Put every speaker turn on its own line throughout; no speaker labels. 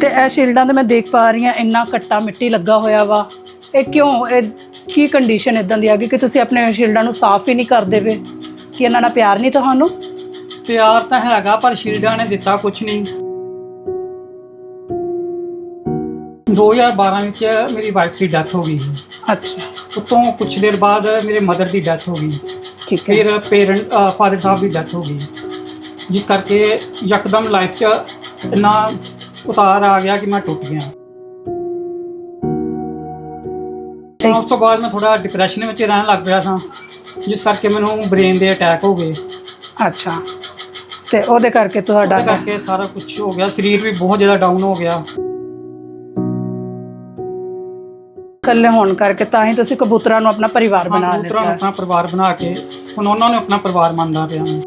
ਤੇ ਇਹ ਸ਼ੀਲਡਾਂ ਤੇ ਮੈਂ ਦੇਖ ਪਾ ਰਹੀ ਹਾਂ ਇੰਨਾ ਕੱਟਾ ਮਿੱਟੀ ਲੱਗਾ ਹੋਇਆ ਵਾ। ਇਹ ਕਿਉਂ? ਇਹ ਕੀ ਕੰਡੀਸ਼ਨ ਇਦਾਂ ਦੀ ਆ ਗਈ ਕਿ ਤੁਸੀਂ ਆਪਣੇ ਸ਼ੀਲਡਾਂ ਨੂੰ ਸਾਫ਼ ਹੀ ਨਹੀਂ ਕਰਦੇ ਵੇ ਕਿ ਇਹਨਾਂ ਨਾਲ ਪਿਆਰ ਨਹੀਂ ਤੁਹਾਨੂੰ?
ਪਿਆਰ ਤਾਂ ਹੈਗਾ ਪਰ ਸ਼ੀਲਡਾਂ ਨੇ ਦਿੱਤਾ ਕੁਝ ਨਹੀਂ। 2012 ਵਿੱਚ ਮੇਰੀ ਵਾਈਫ ਦੀ ਡੈਥ ਹੋ ਗਈ
ਅੱਛਾ।
ਉਤੋਂ ਕੁਝ ਦੇਰ ਬਾਅਦ ਮੇਰੇ ਮਦਰ ਦੀ ਡੈਥ ਹੋ ਗਈ।
ਠੀਕ ਹੈ।
ਫਿਰ ਪੇਰੈਂਟ ਫਾਦਰ ਸਾਹਿਬ ਦੀ ਡੈਥ ਹੋ ਗਈ। ਜਿਸ ਕਰਕੇ ਯਕਦਮ ਲਾਈਫ 'ਚ ਇੰਨਾ ਉਤਾਰ ਆ ਗਿਆ ਕਿ ਮੈਂ ਟੁੱਟ ਗਿਆ। ਤਾਂ ਉਸ ਤੋਂ ਬਾਅਦ ਮੈਂ ਥੋੜਾ ਡਿਪਰੈਸ਼ਨ ਵਿੱਚ ਰਹਿਣ ਲੱਗ ਪਿਆ ਸਾਂ ਜਿਸ ਕਰਕੇ ਮੈਨੂੰ ਬ੍ਰੇਨ ਦੇ ਅਟੈਕ ਹੋ ਗਏ।
ਅੱਛਾ। ਤੇ ਉਹਦੇ ਕਰਕੇ ਤੁਹਾਡਾ
ਉਹਦੇ ਕਰਕੇ ਸਾਰਾ ਕੁਝ ਹੋ ਗਿਆ ਸਰੀਰ ਵੀ ਬਹੁਤ ਜ਼ਿਆਦਾ ਡਾਊਨ ਹੋ ਗਿਆ।
ਇਕੱਲੇ ਹੋਣ ਕਰਕੇ ਤਾਂ ਹੀ ਤੁਸੀਂ ਕਬੂਤਰਾਂ ਨੂੰ ਆਪਣਾ ਪਰਿਵਾਰ ਬਣਾ
ਕਬੂਤਰਾਂ
ਲਿੱਤਾ।
ਨੂੰ ਆਪਣਾ ਪਰਿਵਾਰ ਬਣਾ ਕੇ ਹੁਣ ਉਹਨਾਂ ਨੂੰ ਆਪਣਾ ਪਰਿਵਾਰ ਮੰਨਦਾ ਪਿਆ ਮੈਂ।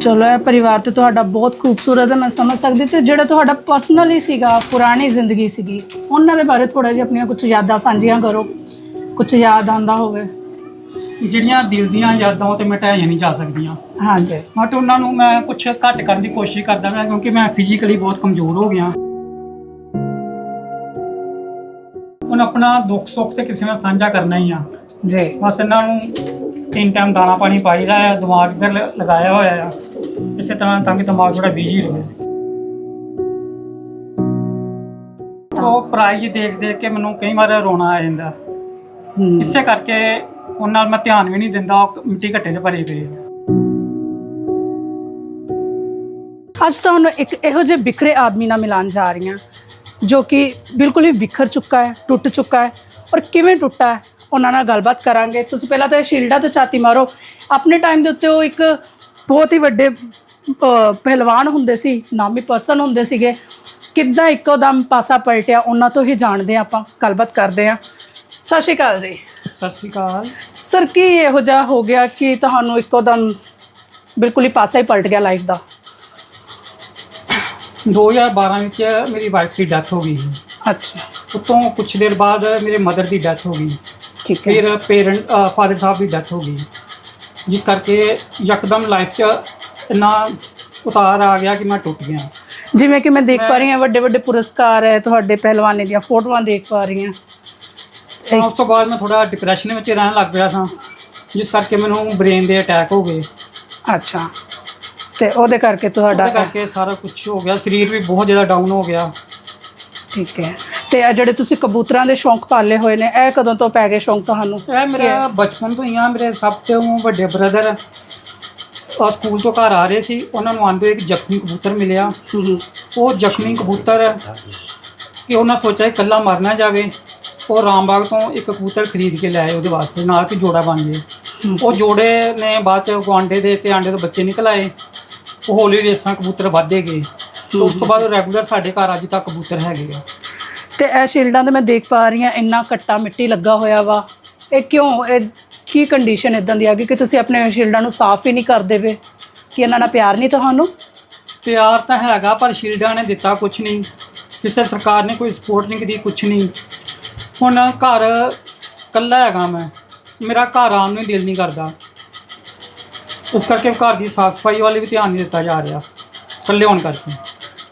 ਚਲੋ ਇਹ ਪਰਿਵਾਰ ਤੇ ਤੁਹਾਡਾ ਬਹੁਤ ਖੂਬਸੂਰਤ ਹੈ ਮੈਂ ਸਮਝ ਸਕਦੀ ਤੇ ਜਿਹੜਾ ਤੁਹਾਡਾ ਪਰਸਨਲੀ ਸੀਗਾ ਪੁਰਾਣੀ ਜ਼ਿੰਦਗੀ ਸੀਗੀ ਉਹਨਾਂ ਦੇ ਬਾਰੇ ਥੋੜਾ ਜਿਹਾ ਆਪਣੀਆਂ ਕੁਝ ਯਾਦਾਂ ਸਾਂਝੀਆਂ ਕਰੋ। ਕੁਝ ਯਾਦ ਆਂਦਾ ਹੋਵੇ।
ਜਿਹੜੀਆਂ ਦਿਲ ਦੀਆਂ ਯਾਦਾਂ ਉਹ ਤੇ ਮਿਟਾਈਆਂ ਨਹੀਂ ਜਾ ਸਕਦੀਆਂ।
ਹਾਂਜੀ।
ਬਟ ਉਹਨਾਂ ਨੂੰ ਮੈਂ ਕੁਝ ਘੱਟ ਕਰਨ ਦੀ ਕੋਸ਼ਿਸ਼ ਕਰਦਾ ਮੈਂ ਕਿਉਂਕਿ ਮੈਂ ਫਿਜ਼ੀਕਲੀ ਬਹੁਤ ਕਮਜ਼ੋਰ ਹੋ ਗਿਆ। ਹੁਣ ਆਪਣਾ ਦੁੱਖ ਸੁੱਖ ਤੇ ਕਿਸੇ ਨਾਲ ਸਾਂਝਾ ਕਰਨਾ ਹੀ ਆ।
ਜੀ।
ਬਸ ਇਹਨਾਂ ਨੂੰ ਤਿੰਨ ਟਾਈਮ ਦਾਣਾ ਪਾਣੀ ਪਾਈਦਾ ਆ ਦਿਮਾਗ ਇੱਧਰ ਲ- ਲਗਾਇਆ ਹੋਇਆ ਆ। ਇਸੇ ਤਰ੍ਹਾਂ ਤਾਂ ਕਿ ਦਿਮਾਗ ਥੋੜਾ ਬਿਜ਼ੀ ਰਹੇ। ਉਹ ਪ੍ਰਾਈਜ਼ ਦੇਖ ਦੇਖ ਕੇ ਮੈਨੂੰ ਕਈ ਵਾਰ ਰੋਣਾ ਆ ਜਾਂਦਾ। ਇਸੇ ਕਰਕੇ ਉਹਨਾਂ ਨਾਲ ਮੈਂ ਧਿਆਨ ਵੀ ਨਹੀਂ ਦਿੰਦਾ ਉਹ ਮਿੱਟੀ ਘੱਟੇ ਦੇ ਭਰੇ ਪਏ ਆ।
ਅੱਜ ਤੁਹਾਨੂੰ ਇੱਕ ਇਹੋ ਜਿਹੇ ਬਿਖਰੇ ਆਦਮੀ ਨਾਲ ਮਿਲਾਨ ਜਾ ਰਹੀ ਹਾਂ ਜੋ ਕਿ ਬਿਲਕੁਲ ਹੀ ਵਿਖਰ ਚੁੱਕਾ ਹੈ ਟੁੱਟ ਚੁੱਕਾ ਹੈ ਔਰ ਕਿਵੇਂ ਟੁੱਟਾ ਹੈ ਉਹਨਾਂ ਨਾਲ ਗੱਲਬਾਤ ਕਰਾਂਗੇ। ਤੁਸੀਂ ਪਹਿਲਾਂ ਤਾਂ ਸ਼ੀਲਡਾਂ ਤੇ ਛਾਤੀ ਮਾਰੋ। ਆਪਣੇ ਟਾਈਮ ਦੇ ਉੱਤੇ ਉਹ ਇੱਕ ਬਹੁਤ ਹੀ ਵੱਡੇ ਪਹਿਲਵਾਨ ਹੁੰਦੇ ਸੀ ਨਾਮੀ ਪਰਸਨ ਹੁੰਦੇ ਸੀਗੇ। ਕਿੱਦਾਂ ਇੱਕੋ ਦਮ ਪਾਸਾ ਪਲਟਿਆ ਉਹਨਾਂ ਤੋਂ ਹੀ ਜਾਣਦੇ ਆਪਾਂ ਗੱਲਬਾਤ ਕਰਦੇ ਹਾਂ। ਸਤਿ ਸ਼੍ਰੀ ਅਕਾਲ ਜੀ।
ਸਤਿ ਸ੍ਰੀ ਅਕਾਲ।
ਸਰ ਕੀ ਇਹੋ ਜਿਹਾ ਹੋ ਗਿਆ ਕਿ ਤੁਹਾਨੂੰ ਇੱਕੋ ਦਮ ਬਿਲਕੁਲ ਹੀ ਪਾਸਾ ਹੀ ਪਲਟ ਗਿਆ ਲਾਈਫ ਦਾ?
2012 ਵਿੱਚ ਮੇਰੀ ਵਾਈਫ ਦੀ ਡੈਥ ਹੋ ਗਈ
ਅੱਛਾ।
ਉਤੋਂ ਕੁਝ ਦੇਰ ਬਾਅਦ ਮੇਰੇ ਮਦਰ ਦੀ ਡੈਥ ਹੋ ਗਈ।
ਠੀਕ ਹੈ।
ਫਿਰ ਪੇਰੈਂਟ ਫਾਦਰ ਸਾਹਿਬ ਦੀ ਡੈਥ ਹੋ ਗਈ। ਜਿਸ ਕਰਕੇ ਯਕਦਮ ਲਾਈਫ 'ਚ ਇੰਨਾ ਉਤਾਰ ਆ ਗਿਆ ਕਿ ਮੈਂ ਟੁੱਟ ਗਿਆ।
ਜਿਵੇਂ ਕਿ ਮੈਂ ਦੇਖ ਪਾ ਰਹੀ ਹਾਂ ਵੱਡੇ ਵੱਡੇ ਪੁਰਸਕਾਰ ਹੈ ਤੁਹਾਡੇ ਪਹਿਲਵਾਨੇ ਦੀਆਂ ਫੋਟੋਆਂ ਦੇਖ ਪਾ ਰਹੀ ਹਾਂ।
ਉਸ ਤੋਂ ਬਾਅਦ ਮੈਂ ਥੋੜਾ ਡਿਪਰੈਸ਼ਨ ਵਿੱਚ ਰਹਿਣ ਲੱਗ ਪਿਆ ਸਾਂ ਜਿਸ ਕਰਕੇ ਮੈਨੂੰ ਬ੍ਰੇਨ ਦੇ ਅਟੈਕ ਹੋ ਗਏ।
ਅੱਛਾ। ਤੇ ਉਹਦੇ ਕਰਕੇ ਤੁਹਾਡਾ
ਉਹਦੇ ਕਰਕੇ ਸਾਰਾ ਕੁਝ ਹੋ ਗਿਆ ਸਰੀਰ ਵੀ ਬਹੁਤ ਜ਼ਿਆਦਾ ਡਾਊਨ ਹੋ ਗਿਆ।
ਠੀਕ ਹੈ। ਤੇ ਇਹ ਜਿਹੜੇ ਤੁਸੀਂ ਕਬੂਤਰਾਂ ਦੇ ਸ਼ੌਂਕ ਪਾਲੇ ਹੋਏ ਨੇ ਇਹ ਕਦੋਂ ਤੋਂ ਪੈ ਗਏ ਸ਼ੌਂਕ ਤੁਹਾਨੂੰ?
ਇਹ ਮੇਰਾ ਬਚਪਨ ਤੋਂ ਹੀ ਆ ਮੇਰੇ ਸਭ ਤੋਂ ਵੱਡੇ ਬ੍ਰਦਰ ਉਹ ਸਕੂਲ ਤੋਂ ਘਰ ਆ ਰਹੇ ਸੀ ਉਹਨਾਂ ਨੂੰ ਆਂਦੇ ਇੱਕ ਜ਼ਖਮੀ ਕਬੂਤਰ ਮਿਲਿਆ। ਉਹ ਜ਼ਖਮੀ ਕਬੂਤਰ ਕਿ ਉਹਨਾਂ ਸੋਚਿਆ ਇਕੱਲਾ ਮਰ ਨਾ ਜਾਵੇ। ਉਹ ਰਾਮਬਾਗ ਤੋਂ ਇੱਕ ਕਬੂਤਰ ਖਰੀਦ ਕੇ ਲਿਆਏ ਉਹਦੇ ਵਾਸਤੇ ਨਾਲ ਕਿ ਜੋੜਾ ਬਣ ਜੇ ਉਹ ਜੋੜੇ ਨੇ ਬਾਅਦ ਚ ਆਂਡੇ ਦੇ ਤੇ ਆਂਡੇ ਤੋਂ ਬੱਚੇ ਨਿਕਲ ਆਏ। ਉਹ ਹੌਲੀ ਰੇਸਾਂ ਕਬੂਤਰ ਵਧਦੇ ਗਏ। ਉਸ ਤੋਂ ਬਾਅਦ ਰੈਗੂਲਰ ਸਾਡੇ ਘਰ ਅੱਜ ਤੱਕ ਕਬੂਤਰ ਹੈਗੇ ਆ।
ਤੇ ਇਹ ਸ਼ੀਲਡਾਂ ਤੇ ਮੈਂ ਦੇਖ ਪਾ ਰਹੀ ਹਾਂ, ਇੰਨਾ ਕੱਟਾ ਮਿੱਟੀ ਲੱਗਾ ਹੋਇਆ ਵਾ। ਇਹ ਕਿਉਂ? ਇਹ ਕੀ ਕੰਡੀਸ਼ਨ ਇਦਾਂ ਦੀ ਆ ਗਈ ਕਿ ਤੁਸੀਂ ਆਪਣੇ ਸ਼ੀਲਡਾਂ ਨੂੰ ਸਾਫ਼ ਹੀ ਨਹੀਂ ਕਰਦੇ ਵੇ ਕਿ ਇਹਨਾਂ ਨਾਲ ਪਿਆਰ ਨਹੀਂ ਤੁਹਾਨੂੰ?
ਪਿਆਰ ਤਾਂ ਹੈਗਾ, ਪਰ ਸ਼ੀਲਡਾਂ ਨੇ ਦਿੱਤਾ ਕੁਝ ਨਹੀਂ। ਕਿਸੇ ਸਰਕਾਰ ਨੇ ਕੋਈ ਸਪੋਰਟ ਨਹੀਂ ਕੀਤੀ ਕੁਝ ਨਹੀਂ। ਹੁਣ ਘਰ ਕੱਲਾ ਹੈਗਾ ਮੈਂ। ਮੇਰਾ ਘਰ ਆਉਣ ਨੂੰ ਹੀ ਦਿਲ ਨਹੀਂ ਕਰਦਾ। ਉਸ ਕਰਕੇ ਘਰ ਦੀ ਸਾਫ਼ ਸਫ਼ਾਈ ਵਾਲੇ ਵੀ ਧਿਆਨ ਨਹੀਂ ਦਿੱਤਾ ਜਾ ਰਿਹਾ। ਇਕੱਲੇ ਹੋਣ ਕਰਕੇ।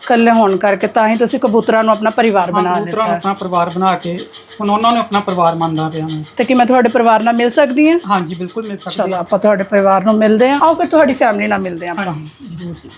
ਇਕੱਲੇ ਹੋਣ ਕਰਕੇ ਤਾਂ ਹੀ ਤੁਸੀਂ ਕਬੂਤਰਾਂ ਨੂੰ ਆਪਣਾ ਪਰਿਵਾਰ ਬਣਾ
ਕਬੂਤਰਾਂ
ਲਿੱਤਾ
ਨੂੰ। ਆਪਣਾ ਪਰਿਵਾਰ ਬਣਾ ਕੇ ਹੁਣ ਉਹਨਾਂ ਨੂੰ ਆਪਣਾ ਪਰਿਵਾਰ ਮੰਨਦਾ ਪਿਆ ਮੈਂ।
ਤੇ ਕਿ ਮੈਂ ਤੁਹਾਡੇ ਪਰਿਵਾਰ ਨਾਲ ਮਿਲ ਸਕਦੀ ਹਾਂ?
ਹਾਂਜੀ ਬਿਲਕੁਲ ਮਿਲ ਸਕਦੀ
ਚਲੋ ਆਪਾਂ ਤੁਹਾਡੇ ਪਰਿਵਾਰ ਨੂੰ ਮਿਲਦੇ ਹਾਂ। ਆਓ ਫਿਰ ਤੁਹਾਡੀ ਫੈਮਿਲੀ ਨਾਲ ਮਿਲਦੇ ਹਾਂ ਆਪਾਂ।
ਹਾਂਜੀ ਜ਼ਰੂਰ ਜੀ।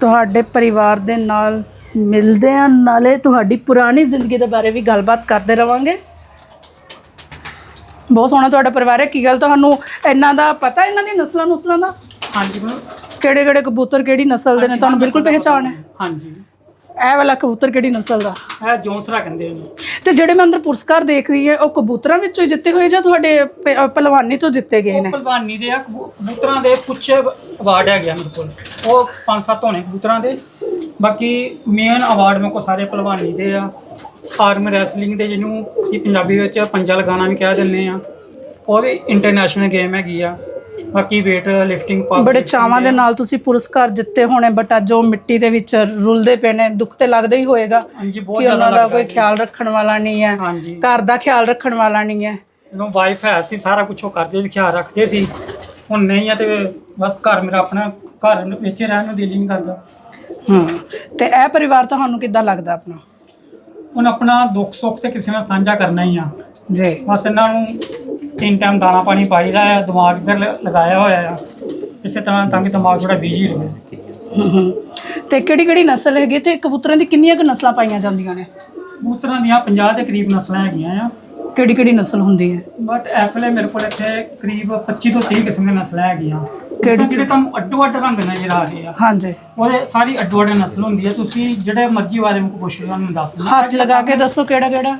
ਤੁਹਾਡੇ ਪਰਿਵਾਰ ਦੇ ਨਾਲ ਮਿਲਦੇ ਹਾਂ ਨਾਲੇ ਤੁਹਾਡੀ ਪੁਰਾਣੀ ਜ਼ਿੰਦਗੀ ਦੇ ਬਾਰੇ ਵੀ ਗੱਲਬਾਤ ਕਰਦੇ ਰਵਾਂਗੇ। ਬਹੁਤ ਸੋਹਣਾ ਤੁਹਾਡਾ ਪਰਿਵਾਰ ਹੈ ਕੀ ਗੱਲ ਤੁਹਾਨੂੰ ਇਹਨਾਂ ਦਾ ਪਤਾ ਇਹਨਾਂ ਦੀ ਨਸਲਾਂ ਨੁਸਲਾਂ ਦਾ?
ਹਾਂਜੀ ਮੈਂ
ਕਿਹੜੇ ਕਿਹੜੇ ਕਬੂਤਰ ਕਿਹੜੀ ਨਸਲ ਦੇ ਨੇ? ਤੁਹਾਨੂੰ ਬਿਲਕੁਲ ਪਹਿਚਾਣ ਹੈ।
ਹਾਂਜੀ।
ਇਹ ਵਾਲਾ ਕਬੂਤਰ ਕਿਹੜੀ ਨਸਲ ਦਾ?
ਇਹ ਜੌਂਸਰਾ ਕਹਿੰਦੇ ਨੇ
ਤੇ ਜਿਹੜੇ ਮੈਂ ਅੰਦਰ ਪੁਰਸਕਾਰ ਦੇਖ ਰਹੀ ਹਾਂ ਉਹ ਕਬੂਤਰਾਂ ਵਿੱਚੋਂ ਜਿੱਤੇ ਹੋਏ ਜਾਂ ਤੁਹਾਡੇ ਪ- ਪਹਿਲਵਾਨੀ ਤੋਂ ਜਿੱਤੇ ਗਏ
ਉਹ
ਨੇ
ਭਲਵਾਨੀ ਦੇ ਆ ਕਬੂ- ਕਬੂਤਰਾਂ ਦੇ ਕੁਛ ਅਵਾਰਡ ਹੈਗੇ ਆ ਮੇਰੇ ਕੋਲ। ਉਹ ਪੰਜ ਸੱਤ ਹੋਣੇ ਕਬੂਤਰਾਂ ਦੇ। ਬਾਕੀ ਮੇਨ ਅਵਾਰਡ ਮੇਰੇ ਕੋਲ ਸਾਰੇ ਭਲਵਾਨੀ ਦੇ ਆ। ਆਰਮ ਰੈਸਲਿੰਗ ਦੇ ਜਿਹਨੂੰ ਅਸੀਂ ਪੰਜਾਬੀ ਵਿੱਚ ਪੰਜਾ ਲਗਾਣਾ ਵੀ ਕਹਿ ਦਿੰਦੇ ਆ। ਉਹ ਵੀ ਇੰਟਰਨੈਸ਼ਨਲ ਗੇਮ ਹੈਗੀ ਆ। ਬਾਕੀ weight lifting
ਬੜੇ ਚਾਵਾਂ ਦੇ ਨਾਲ ਤੁਸੀਂ ਪੁਰਸਕਾਰ ਜਿੱਤੇ ਹੋਣੇ ਬਟ ਅੱਜ ਉਹ ਮਿੱਟੀ ਦੇ ਵਿੱਚ ਰੁਲਦੇ ਪਏ ਨੇ। ਦੁੱਖ ਤੇ ਲੱਗਦਾ ਹੀ ਹੋਏਗਾ
ਹਾਂਜੀ ਬਹੁਤ
ਕਿ
ਜ਼ਿਆਦਾ
ਉਹਨਾਂ ਦਾ ਕੋਈ। ਖਿਆਲ ਰੱਖਣ ਵਾਲਾ ਨਹੀਂ ਹੈ। ਘਰ ਦਾ ਖਿਆਲ ਰੱਖਣ ਵਾਲਾ ਨਹੀਂ ਹੈ।
ਜਦੋਂ ਵਾਈਫ ਹੈ ਸੀ ਸਾਰਾ ਕੁਝ ਉਹ ਕਰਦੇ ਸੀ ਖਿਆਲ ਰੱਖਦੇ ਸੀ। ਹੁਣ ਨਹੀਂ ਆ ਤੇ ਬਸ ਘਰ ਮੇਰਾ ਆਪਣਾ ਘਰ ਵਿੱਚ ਰਹਿਣ ਨੂੰ ਦਿਲ ਹੀ ਨਹੀਂ ਕਰਦਾ।
ਹੂੰ। ਤੇ ਇਹ ਪਰਿਵਾਰ ਤੁਹਾਨੂੰ ਕਿੱਦਾਂ ਲੱਗਦਾ ਆਪਣਾ?
ਹੁਣ ਆਪਣਾ ਦੁੱਖ ਸੁੱਖ ਤੇ ਕਿਸੇ ਨਾਲ ਸਾਂਝਾ ਕਰਨਾ ਹੀ ਆ।
ਜੀ।
ਬਸ ਇਹਨਾਂ ਨੂੰ ਤਿੰਨ ਟਾਈਮ ਦਾਣਾ ਪਾਣੀ ਪਾਈਦਾ ਆ ਦਿਮਾਗ ਇੱਧਰ ਲ- ਲਗਾਇਆ ਹੋਇਆ ਆ। ਕਿਸੇ ਤਰ੍ਹਾਂ ਤਾਂ ਕਿ ਦਿਮਾਗ ਥੋੜਾ ਬਿਜ਼ੀ ਰਹੇ।
ਹੂੰ, ਹੂੰ। ਤੇ ਕਿਹੜੀ ਕਿਹੜੀ ਨਸਲ ਹੈਗੀ ਤੇ ਕਬੂਤਰਾਂ ਦੀ ਕਿੰਨੀਆਂ ਕੁ ਨਸਲਾਂ ਪਾਈਆਂ ਜਾਂਦੀਆਂ ਨੇ?
ਕਬੂਤਰਾਂ ਦੀਆਂ 50 ਦੇ ਕਰੀਬ ਨਸਲਾਂ ਹੈਗੀਆਂ ਆ।
ਕਿਹੜੀ ਕਿਹੜੀ ਨਸਲ ਹੁੰਦੀ ਹੈ?
ਬਟ ਇਸ ਵੇਲੇ ਮੇਰੇ ਕੋਲ ਇੱਥੇ ਕਰੀਬ 25 ਤੋਂ 30 ਕਿਸਮ ਦੀਆਂ ਨਸਲਾਂ ਹੈਗੀਆਂ।
ਕਿਹੜੀ-
ਕਿਹੜੀ ਜਿਹੜੇ ਤੁਹਾਨੂੰ ਅੱਡੋ ਅੱਡ ਰੰਗ ਨਜ਼ਰ ਆ ਰਹੇ ਆ
ਹਾਂਜੀ।
ਉਹਦੇ ਸਾਰੀ ਅੱਡੋ ਅੱਡ ਨਸਲ ਹੁੰਦੀ ਹੈ। ਤੁਸੀਂ ਜਿਹੜੇ ਮਰਜ਼ੀ ਬਾਰੇ ਮੈਨੂੰ ਪੁੱਛ ਲਓ ਤੁਹਾਨੂੰ ਦੱਸ ਦਿੰਦਾ
ਹੱਥ ਲਗਾ ਕੇ ਦੱਸੋ ਕਿਹੜਾ ਕਿਹੜਾ।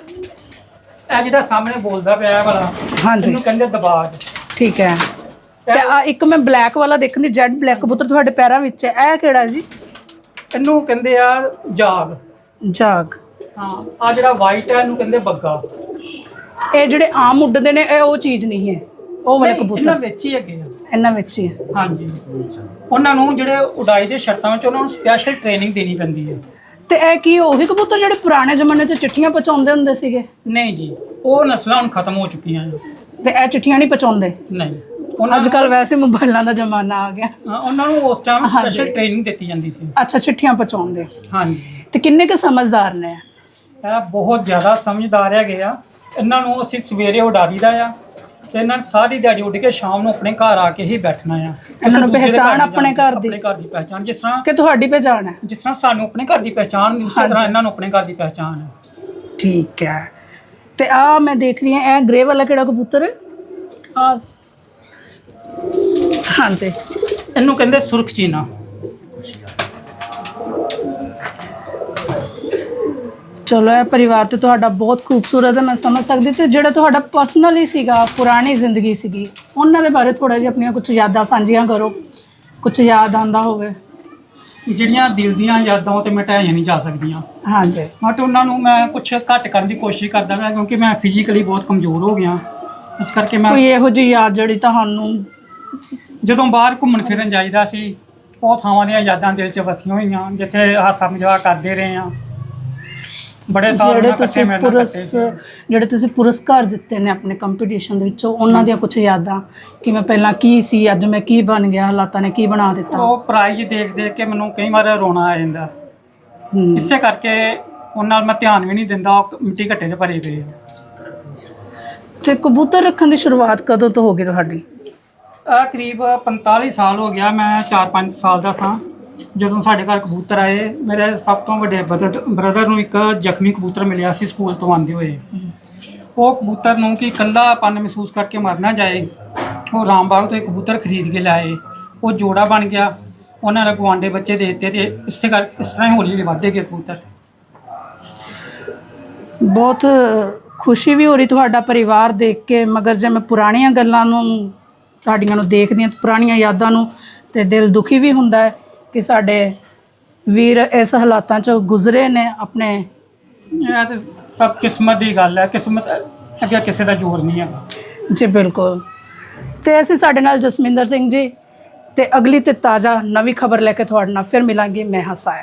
ਇਹ ਜਿਹੜਾ ਸਾਹਮਣੇ ਬੋਲਦਾ ਪਿਆ ਇਹ ਵਾਲਾ
ਹਾਂਜੀ।
ਇਹਨੂੰ ਕਹਿੰਦੇ ਦਬਾਜ
ਠੀਕ ਹੈ। ਤੇ ਆ ਇੱਕ ਮੈਂ ਬਲੈਕ ਵਾਲਾ ਦੇਖਣ ਦੀ ਜੈਡ ਬਲੈਕ ਕਬੂਤਰ ਤੁਹਾਡੇ ਪੈਰਾਂ ਵਿੱਚ ਹੈ। ਇਹ ਕਿਹੜਾ ਜੀ?
ਇਹਨੂੰ ਕਹਿੰਦੇ ਆ ਜਾਗ।
ਜਾਗ।
ਹਾਂ ਆ ਜਿਹੜਾ ਵਾਈਟ ਹੈ ਇਹਨੂੰ ਕਹਿੰਦੇ ਬੱਗਾ।
ਇਹ ਜਿਹੜੇ ਆਮ ਉੱਡਦੇ ਨੇ ਇਹ ਉਹ ਚੀਜ਼ ਨਹੀਂ ਹੈ। ਉਹ ਵਾਲੇ
ਨਹੀਂ, ਇਹਨਾਂ
ਕਬੂਤਰ
ਵਿੱਚ ਹੀ ਹੈਗੇ ਆ।
ਇਹਨਾਂ ਵਿੱਚ ਹੀ ਹੈ
ਹਾਂਜੀ। ਉਹਨਾਂ ਨੂੰ ਜਿਹੜੇ ਉਡਾਈ ਦੇ ਸ਼ਰਤਾਂ ਵਿੱਚ ਉਹਨਾਂ ਨੂੰ ਸਪੈਸ਼ਲ ਟ੍ਰੇਨਿੰਗ ਦੇਣੀ ਪੈਂਦੀ ਹੈ।
ਤੇ ਇਹ ਕੀ ਉਹੀ ਕਬੂਤਰ ਜਿਹੜੇ ਪੁਰਾਣੇ ਜ਼ਮਾਨੇ 'ਚ ਚਿੱਠੀਆਂ ਪਹੁੰਚਾਉਂਦੇ ਹੁੰਦੇ ਸੀਗੇ?
ਨਹੀਂ ਜੀ ਉਹ ਨਸਲਾਂ ਹੁਣ ਖਤਮ ਹੋ ਚੁੱਕੀਆਂ ਨੇ
ਤੇ ਇਹ ਚਿੱਠੀਆਂ ਨਹੀਂ ਪਹੁੰਚਾਉਂਦੇ?
ਨਹੀਂ। ਉਹਨਾਂ
ਅੱਜ ਕੱਲ ਵੈਸੇ ਮੋਬਾਈਲਾਂ ਦਾ ਜ਼ਮਾਨਾ ਆ ਗਿਆ।
ਹਾਂ, ਉਹਨਾਂ ਨੂੰ ਉਸ ਟਾਈਮ
ਹਾਂਜੀ।
ਸਪੈਸ਼ਲ ਟ੍ਰੇਨਿੰਗ ਦਿੱਤੀ ਜਾਂਦੀ ਸੀ।
ਅੱਛਾ ਚਿੱਠੀਆਂ ਪਹੁੰਚਾਉਂਦੇ।
ਹਾਂਜੀ।
ਤੇ ਕਿੰਨੇ ਕੁ ਸਮਝਦਾਰ ਨੇ?
ਇਹ ਬਹੁਤ ਜ਼ਿਆਦਾ ਸਮਝਦਾਰ ਹੈਗੇ ਆ। ਇਹਨਾਂ ਨੂੰ ਅਸੀਂ ਸਵੇਰੇ ਉਡਾ ਦੀਦਾ ਆ। ਤੇ ਇਹਨਾਂ ਨੇ ਸਾਰੀ ਦਿਹਾੜੀ ਉੱਡ ਕੇ ਸ਼ਾਮ ਨੂੰ ਆਪਣੇ ਘਰ ਆ ਕੇ ਹੀ ਬੈਠਣਾ ਆ।
ਇਹਨਾਂ ਨੂੰ ਪਹਿਚਾਣ ਆਪਣੇ ਘਰ ਦੀ?
ਆਪਣੇ ਘਰ ਦੀ ਪਹਿਚਾਣ ਜਿਸ ਤਰ੍ਹਾਂ
ਕਿ ਤੁਹਾਡੀ ਪਹਿਚਾਣ ਹੈ?
ਜਿਸ ਤਰ੍ਹਾਂ ਸਾਨੂੰ ਆਪਣੇ ਘਰ ਦੀ ਪਹਿਚਾਣ ਨਹੀਂ ਉਸੇ। ਤਰ੍ਹਾਂ ਇਹਨਾਂ ਨੂੰ ਆਪਣੇ ਘਰ ਦੀ ਪਹਿਚਾਣ ਹੈ।
ਠੀਕ ਹੈ। ਤੇ ਆ ਮੈਂ ਦੇਖ ਰਹੀ ਹਾਂ ਇਹ ਗ੍ਰੇ ਵਾਲਾ ਕਿਹੜਾ ਕਬੂਤਰ? ਹੈ ਆ। ਹਾਂਜੀ।
ਇਹਨੂੰ ਕਹਿੰਦੇ ਸੁਰਖ ਚੀਨਾ
ਚਲੋ ਇਹ ਪਰਿਵਾਰ ਤੇ ਤੁਹਾਡਾ ਬਹੁਤ ਖੂਬਸੂਰਤ ਹੈ ਮੈਂ ਸਮਝ ਸਕਦੀ ਤੇ ਜਿਹੜਾ ਤੁਹਾਡਾ ਪਰਸਨਲੀ ਸੀਗਾ ਪੁਰਾਣੀ ਜ਼ਿੰਦਗੀ ਸੀਗੀ ਉਹਨਾਂ ਦੇ ਬਾਰੇ ਥੋੜਾ ਜਿਹਾ ਆਪਣੀਆਂ ਕੁਝ ਯਾਦਾਂ ਸਾਂਝੀਆਂ ਕਰੋ। ਕੁਝ ਯਾਦ ਆਂਦਾ ਹੋਵੇ।
ਜਿਹੜੀਆਂ ਦਿਲ ਦੀਆਂ ਯਾਦਾਂ ਉਹ ਤੇ ਮਿਟਾਈਆਂ ਨਹੀਂ ਜਾ ਸਕਦੀਆਂ।
ਹਾਂਜੀ।
ਬਟ ਉਹਨਾਂ ਨੂੰ ਮੈਂ ਕੁਝ ਘੱਟ ਕਰਨ ਦੀ ਕੋਸ਼ਿਸ਼ ਕਰਦਾ ਮੈਂ ਕਿਉਂਕਿ ਮੈਂ ਫਿਜ਼ੀਕਲੀ ਬਹੁਤ ਕਮਜ਼ੋਰ ਹੋ ਗਿਆ। ਇਸ ਕਰਕੇ ਮੈਂ
ਕੋਈ ਇਹੋ ਜਿਹੀ ਯਾਦ ਜਿਹੜੀ ਤੁਹਾਨੂੰ
ਜਦੋਂ ਬਾਹਰ ਘੁੰਮਣ ਫਿਰਨ ਜਾਈਦਾ ਸੀ ਉਹ ਥਾਵਾਂ ਦੀਆਂ ਯਾਦਾਂ ਦਿਲ 'ਚ ਵਸੀਆਂ ਹੋਈਆਂ ਜਿੱਥੇ ਹਾਸਾ ਮਜ਼ਾਕ ਕਰਦੇ ਰਹੇ ਆ ਬੜੇ ਸਾਲ
ਜਿਹੜੇ ਤੁਸੀਂ ਪੁਰਸ। ਜਿਹੜੇ ਤੁਸੀਂ ਪੁਰਸਕਾਰ ਜਿੱਤੇ ਨੇ ਆਪਣੇ ਕੰਪੀਟੀਸ਼ਨ ਦੇ ਵਿੱਚੋਂ ਉਹਨਾਂ ਦੀਆਂ ਕੁਝ ਯਾਦਾਂ ਕਿ ਮੈਂ ਪਹਿਲਾਂ ਕੀ ਸੀ ਅੱਜ ਮੈਂ ਕੀ ਬਣ ਗਿਆ ਹਾਲਾਤਾਂ ਨੇ ਕੀ ਬਣਾ ਦਿੱਤਾ
ਉਹ ਪ੍ਰਾਈਜ਼ ਦੇਖ ਦੇਖ ਕੇ ਮੈਨੂੰ ਕਈ ਵਾਰ ਰੋਣਾ ਆ ਜਾਂਦਾ
ਹੂੰ।
ਇਸੇ ਕਰਕੇ ਉਹਨਾਂ ਨਾਲ ਮੈਂ ਧਿਆਨ ਵੀ ਨਹੀਂ ਦਿੰਦਾ ਉਹ ਮਿੱਟੀ ਘੱਟੇ ਦੇ ਭਰੇ ਪਏ ਆ।
ਤੇ ਕਬੂਤਰ ਰੱਖਣ ਦੀ ਸ਼ੁਰੂਆਤ ਕਦੋਂ ਤੋਂ ਹੋ ਗਈ ਤੁਹਾਡੀ
ਆਹ ਕਰੀਬ 45 ਸਾਲ ਹੋ ਗਿਆ ਮੈਂ 4-5 ਸਾਲ ਦਾ ਸਾਂ ਜਦੋਂ ਸਾਡੇ ਘਰ ਕਬੂਤਰ ਆਏ, ਮੇਰੇ ਸਭ ਤੋਂ ਵੱਡੇ ਬ੍ਰਦਰ ਨੂੰ ਇੱਕ ਜ਼ਖਮੀ ਕਬੂਤਰ ਮਿਲਿਆ ਸੀ ਸਕੂਲ ਤੋਂ ਆਉਂਦੇ ਹੋਏ। ਉਹ ਕਬੂਤਰ ਨੂੰ ਕਿ ਇਕੱਲਾਪਨ ਮਹਿਸੂਸ ਕਰਕੇ ਮਰ ਨਾ ਜਾਏ, ਉਹ ਰਾਮਬਾਗ ਤੋਂ ਇੱਕ ਕਬੂਤਰ ਖਰੀਦ ਕੇ ਲਿਆਏ। ਉਹ ਜੋੜਾ ਬਣ ਗਿਆ। ਉਹਨਾਂ ਨੇ ਗਵਾਂਡੇ ਬੱਚੇ ਦੇ ਦਿੱਤੇ ਤੇ ਇਸੇ ਕਰ ਇਸ ਤਰ੍ਹਾਂ ਹੀ ਹੌਲੀ ਹੌਲੀ ਵਧਦੇ ਗਏ ਕਬੂਤਰ।
ਬਹੁਤ ਖੁਸ਼ੀ ਵੀ ਹੋ ਰਹੀ ਤੁਹਾਡਾ ਪਰਿਵਾਰ ਦੇਖ ਕੇ, ਮਗਰ ਜੇ ਮੈਂ ਪੁਰਾਣੀਆਂ ਗੱਲਾਂ ਨੂੰ, ਤੁਹਾਡੀਆਂ ਨੂੰ ਦੇਖਦੀ ਹਾਂ, ਪੁਰਾਣੀਆਂ ਯਾਦਾਂ ਨੂੰ, ਤੇ ਦਿਲ ਦੁਖੀ ਵੀ ਹੁੰਦਾ ਹੈ। ਕਿ ਸਾਡੇ ਵੀਰ ਇਸ ਹਾਲਾਤਾਂ ਚੋਂ ਗੁਜ਼ਰੇ ਨੇ ਆਪਣੇ
ਇਹ ਤੇ ਸਭ ਕਿਸਮਤ ਦੀ ਗੱਲ ਹੈ ਕਿਸਮਤ ਅੱਗੇ ਕਿਸੇ ਦਾ ਜ਼ੋਰ ਨਹੀਂ ਹੈਗਾ।
ਜੀ ਬਿਲਕੁਲ। ਤੇ ਅਸੀਂ ਸਾਡੇ ਨਾਲ ਜਸਮਿੰਦਰ ਸਿੰਘ ਜੀ ਤੇ ਅਗਲੀ ਤੇ ਤਾਜ਼ਾ ਨਵੀਂ ਖਬਰ ਲੈ ਕੇ ਤੁਹਾਡੇ ਨਾਲ ਫਿਰ ਮਿਲਾਂਗੇ ਮੈਂ ਹਸਾਇਆ